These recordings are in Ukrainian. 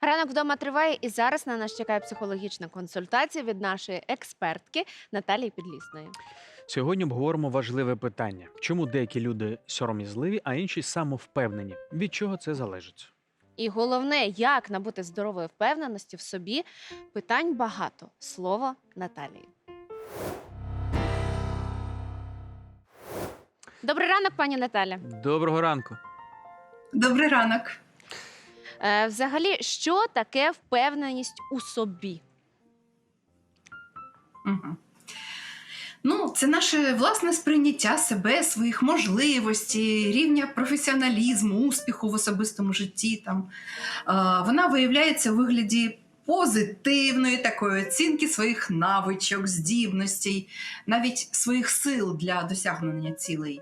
Ранок вдома триває, і зараз на нас чекає психологічна консультація від нашої експертки Наталії Підлісної. Сьогодні обговоримо важливе питання: чому деякі люди сором'язливі, а інші самовпевнені? Від чого це залежить? І головне, як набути здорової впевненості в собі. Питань багато. Слово Наталії. Добрий ранок, пані Наталя. Доброго ранку. Добрий ранок. Е, взагалі, що таке впевненість у собі? Ну, це наше власне сприйняття себе, своїх можливостей, рівня професіоналізму, успіху в особистому житті. Там. Е, вона виявляється у вигляді позитивної такої оцінки своїх навичок, здібностей, навіть своїх сил для досягнення цілей.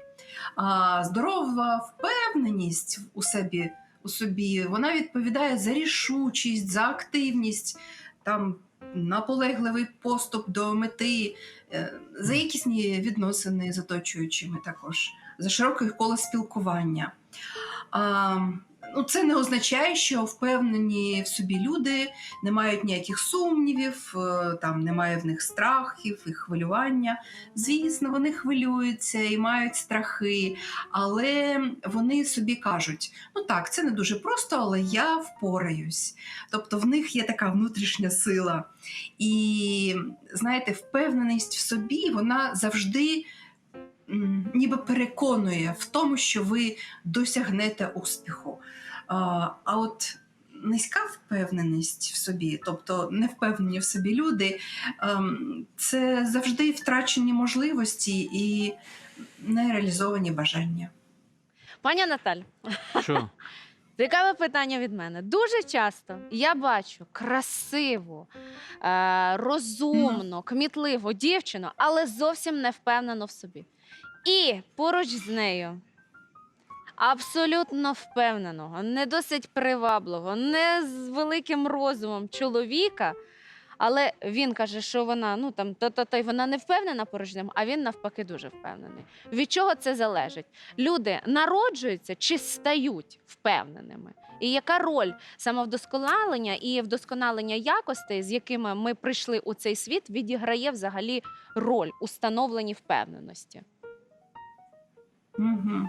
А здорова впевненість у собі, у собі вона відповідає за рішучість, за активність. Там наполегливий поступ до мети, е, за якісні відносини з оточуючими також, за широке коло спілкування. Ну, це не означає, що впевнені в собі люди не мають ніяких сумнівів, е, там немає в них страхів і хвилювання. Звісно, вони хвилюються і мають страхи, але вони собі кажуть: ну так, це не дуже просто, але я впораюсь. Тобто в них є така внутрішня сила. І знаєте, впевненість в собі вона завжди ніби переконує в тому, що ви досягнете успіху. А, от низька впевненість в собі, тобто невпевнені в собі люди, ем, це завжди втрачені можливості і нереалізовані бажання. Пані Наталь, Що? Цікаве питання від мене. Дуже часто я бачу красиву, е, розумну, кмітливу дівчину, але зовсім не впевнену в собі. І поруч з нею абсолютно впевненого, не досить привабливого, не з великим розумом чоловіка. Але він каже, що вона ну там то, то, то й вона не впевнена поруч ним, а він навпаки дуже впевнений. Від чого це залежить? Люди народжуються чи стають впевненими? І яка роль самовдосконалення і вдосконалення якостей, з якими ми прийшли у цей світ, відіграє взагалі роль у становленні впевненості? Угу.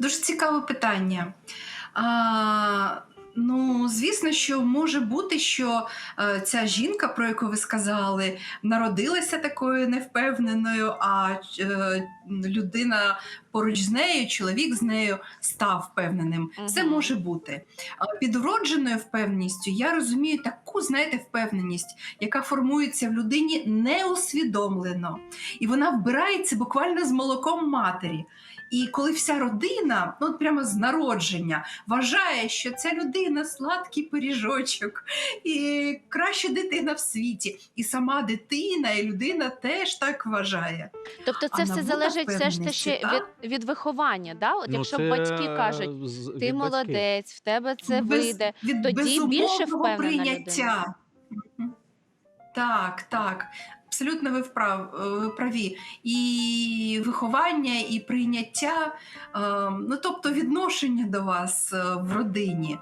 Дуже цікаве питання. А, ну, звісно, що може бути, що е, ця жінка, про яку ви сказали, народилася такою невпевненою, а е, людина поруч з нею, чоловік з нею став впевненим. Це Мгм. може бути. А під вродженою впевненістю я розумію таку, знаєте, впевненість, яка формується в людині неусвідомлено. І вона вбирається буквально з молоком матері. І коли вся родина, ну от прямо з народження, вважає, що ця людина сладкий пиріжочок і краща дитина в світі, і сама дитина, і людина теж так вважає. Тобто, А це все залежить все ж таки від, від виховання. Да? От якщо Ну, це, батьки кажуть, ти молодець, в тебе це Без- вийде. від тоді більше впевнена прийняття. Мгм. Так, так. Абсолютно ви вправ, праві. І виховання, і прийняття, е, ну тобто відношення до вас е, в родині.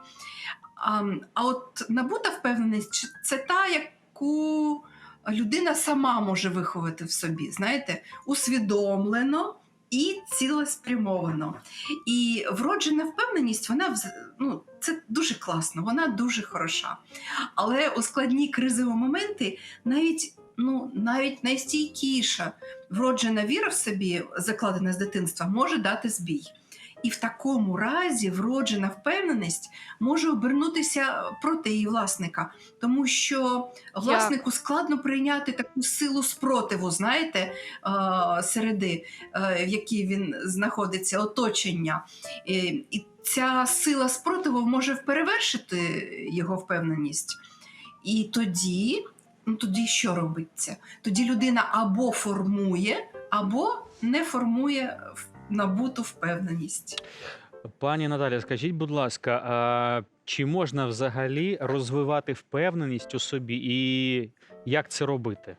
А, а от набута впевненість це та, яку людина сама може виховати в собі, знаєте, усвідомлено і цілеспрямовано. І вроджена впевненість, вона ну, це дуже класно, вона дуже хороша. Але у складні кризові моменти навіть, ну, навіть найстійкіша вроджена віра в собі, закладена з дитинства, може дати збій. І в такому разі вроджена впевненість може обернутися проти її власника, тому що власнику складно прийняти таку силу спротиву, знаєте, е, середи, е, в якій він знаходиться, оточення. І ця сила спротиву може перевершити його впевненість. І тоді, ну тоді що робиться? Тоді людина або формує, або не формує в- набуту впевненість. Пані Наталя, скажіть, будь ласка, а чи можна взагалі розвивати впевненість у собі і як це робити?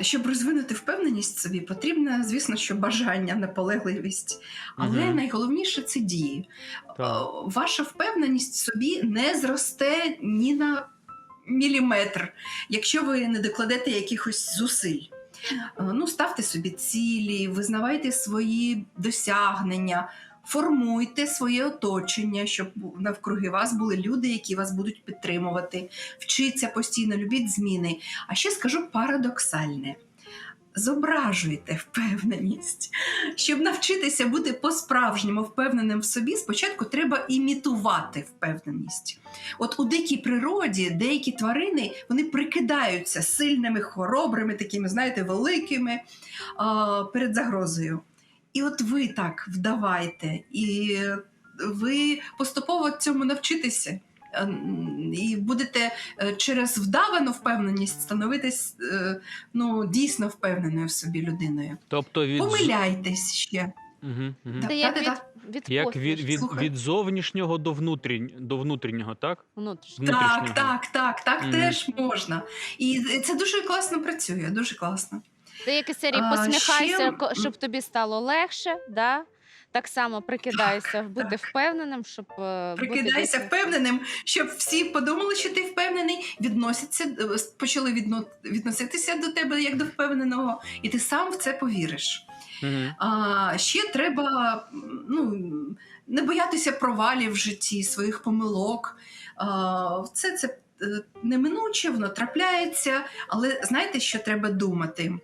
Щоб розвинути впевненість в собі, потрібно, звісно, що бажання, наполегливість. Але Мгм. найголовніше це дії. Так. Ваша впевненість в собі не зросте ні на міліметр, якщо ви не докладете якихось зусиль. Е, Ну, ставте собі цілі, визнавайте свої досягнення, формуйте своє оточення, щоб навкруги вас були люди, які вас будуть підтримувати. Вчіться постійно, любіть зміни. А ще скажу парадоксальне. Зображуйте впевненість. Щоб навчитися бути по-справжньому впевненим в собі, спочатку треба імітувати впевненість. От у дикій природі деякі тварини вони прикидаються сильними, хоробрими, такими, знаєте, великими перед загрозою. І от ви так вдавайте, і ви поступово цьому навчитеся. Е, І будете е, через вдавану впевненість становитись е, ну, дійсно впевненою в собі людиною. Тобто від, Помиляйтесь ще. Угу, угу. Да. Це як від, та-та-та. від як від, від, від зовнішнього до, внутрінь, до внутрішнього, так? внутрішнього. Так, так, так, так Мгм. теж можна. І це дуже класно працює, дуже класно. Ти як серії посміхайся, ще- ко- щоб тобі стало легше, да? Так само прикидайся, бути так. впевненим, щоб е, бути Прикидайся впевненим, щоб всі подумали, що ти впевнений, відносяться, е, почали відно, відноситися до тебе як до впевненого, і ти сам в це повіриш. Угу. А, ще треба ну, не боятися провалів в житті, своїх помилок. А, це, це неминуче, воно трапляється, але знаєте, що треба думати?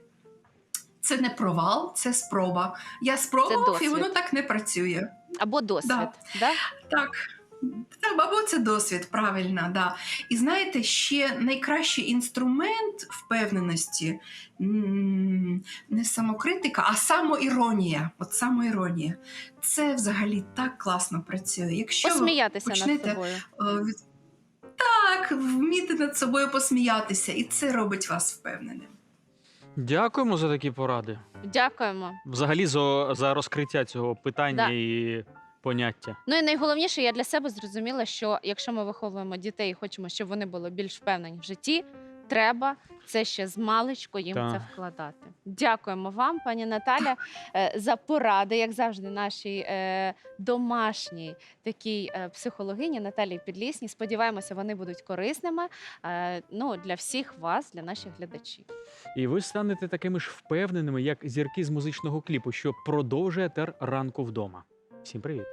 Це не провал, це спроба. Я спробував, і воно так не працює. Або досвід. Да. Да. Так. Або це досвід, правильно, да. І знаєте, ще найкращий інструмент впевненості не самокритика, а самоіронія. От самоіронія. Це взагалі так класно працює. Якщо ви Посміятися над почнете, собою. е, так, вміти над собою посміятися, і це робить вас впевненим. Дякуємо за такі поради. Дякуємо. Взагалі за, за розкриття цього питання Да. і поняття. Ну і найголовніше, я для себе зрозуміла, що якщо ми виховуємо дітей і хочемо, щоб вони були більш впевнені в житті, треба це ще з маличку їм Так. це вкладати. Дякуємо вам, пані Наталя, е, за поради, як завжди, нашій е, домашній такій е, психологині Наталії Підлісній. Сподіваємося, вони будуть корисними е, ну, для всіх вас, для наших глядачів. І ви станете такими ж впевненими, як зірки з музичного кліпу, що продовжує тер ранку вдома. Всім привіт!